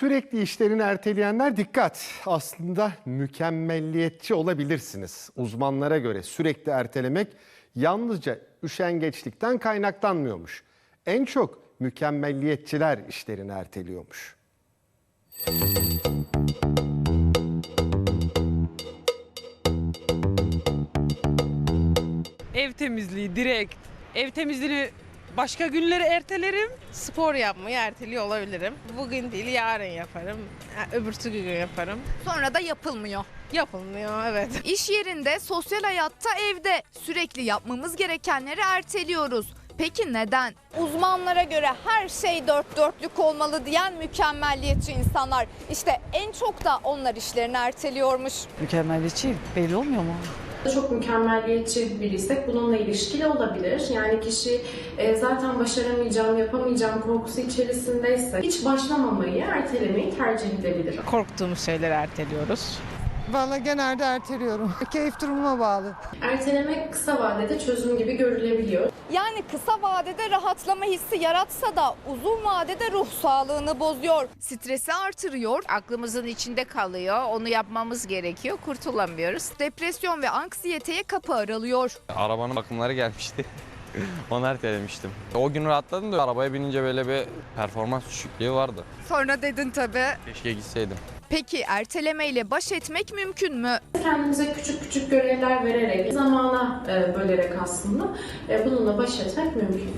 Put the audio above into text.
Sürekli işlerini erteleyenler dikkat. Aslında mükemmelliyetçi olabilirsiniz. Uzmanlara göre sürekli ertelemek yalnızca üşengeçlikten kaynaklanmıyormuş. En çok mükemmelliyetçiler işlerini erteliyormuş. Ev temizliği direkt. Ev temizliğini başka günleri ertelerim. Spor yapmayı erteliyor olabilirim. Bugün değil yarın yaparım. Ha, Öbürsü gün yaparım. Sonra da yapılmıyor. Yapılmıyor evet. İş yerinde, sosyal hayatta, evde sürekli yapmamız gerekenleri erteliyoruz. Peki neden? Uzmanlara göre her şey dört dörtlük olmalı diyen mükemmelliyetçi insanlar. İşte en çok da onlar işlerini erteliyormuş. Mükemmeliyetçi belli olmuyor mu? Çok mükemmelliyetçi biriysek bununla ilişkili olabilir. Yani kişi e, zaten başaramayacağım, yapamayacağım korkusu içerisindeyse hiç başlamamayı, ertelemeyi tercih edebilir. Korktuğumuz şeyleri erteliyoruz. Valla genelde erteliyorum. Keyif durumuma bağlı. Ertelemek kısa vadede çözüm gibi görülebiliyor. Yani kısa vadede rahatlama hissi yaratsa da uzun vadede ruh sağlığını bozuyor. Stresi artırıyor, aklımızın içinde kalıyor. Onu yapmamız gerekiyor. Kurtulamıyoruz. depresyon ve anksiyeteye kapı aralıyor. Arabanın bakımları gelmişti. Onu ertelemiştim. O gün rahatladım da arabaya binince böyle bir performans düşüklüğü vardı. Sonra dedin tabii. Keşke gitseydim. Peki ertelemeyle baş etmek mümkün mü? Kendimize küçük küçük görevler vererek, zamana e, bölerek aslında e, bununla baş etmek mümkün.